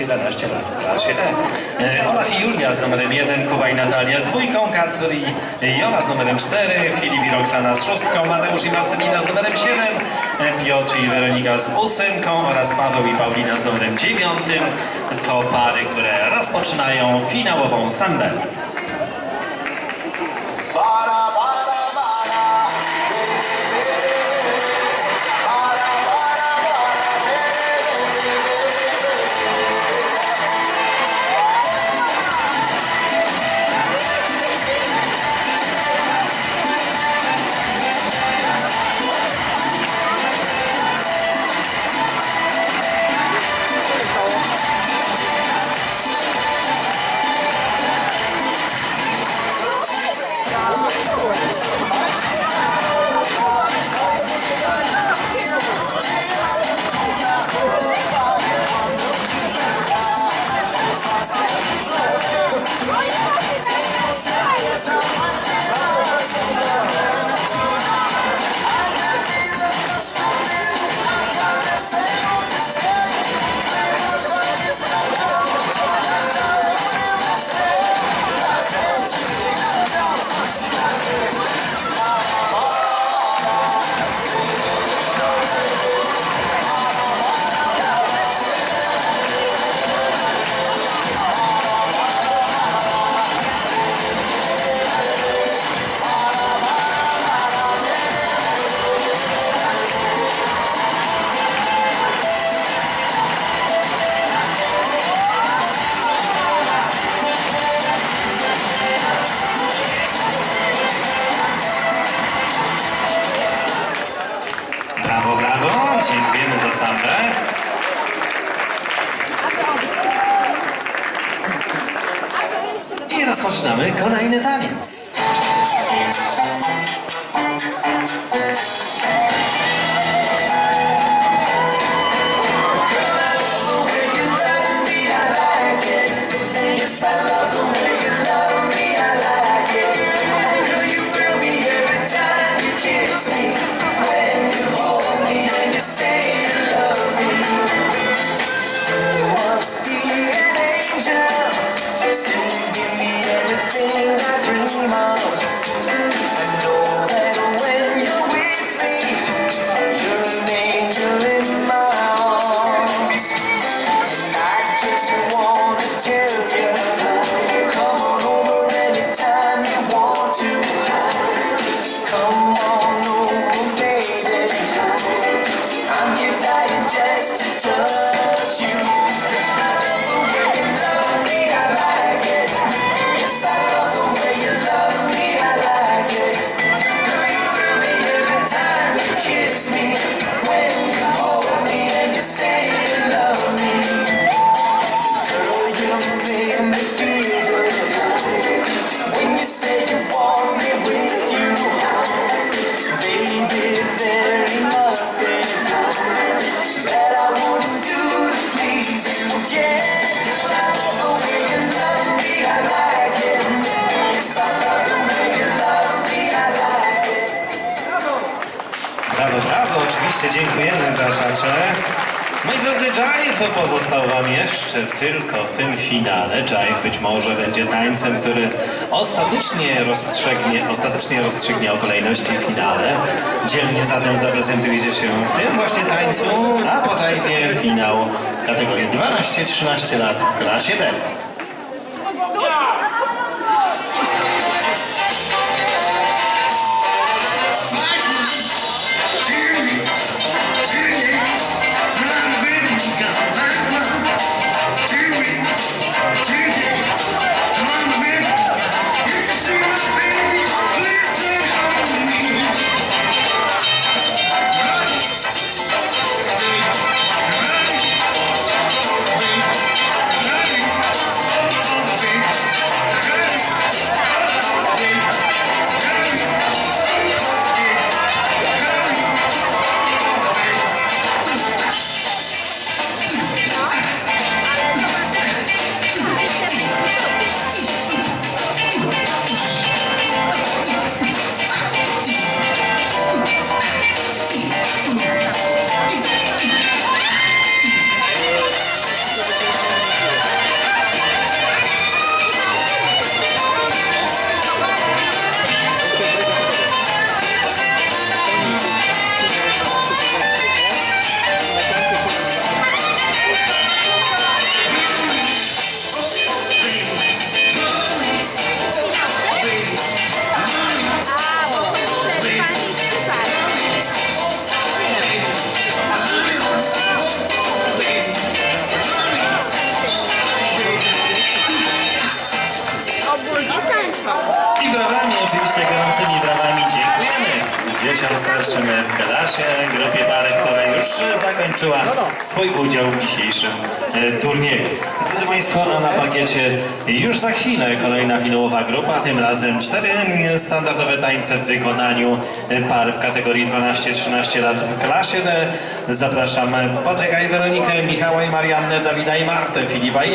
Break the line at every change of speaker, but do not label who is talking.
11 lat w klasie E. Olaf i Julia z numerem 1, Kuba i Natalia z dwójką, Kacper i Jola z numerem 4, Filip i Roxana z szóstką, Mateusz i Marcelina z numerem 7, e, Piotr i Weronika z ósemką oraz Paweł i Paulina z numerem 9. To pary, które rozpoczynają finałową sambę. Sambę. I rozpoczynamy kolejny taniec. Oczywiście dziękujemy za czacze. Moi drodzy, Jive pozostał Wam jeszcze tylko w tym finale. Jive być może będzie tańcem, który ostatecznie rozstrzygnie, ostatecznie rozstrzygnie o kolejności w finale. Dzielnie zatem zaprezentujecie się w tym właśnie tańcu, a po Jive finał kategorii 12-13 lat w klasie D.
53. klasie grupie pary, która już zakończyła no, no. swój udział w dzisiejszym e, turnieju. Drodzy Państwo, a na pakiecie. już za chwilę kolejna finałowa grupa, tym razem cztery standardowe tańce w wykonaniu par w kategorii 12-13 lat w klasie D. Zapraszam Patryka i Weronikę, Michała i Mariannę, Dawida i Martę, Filipa i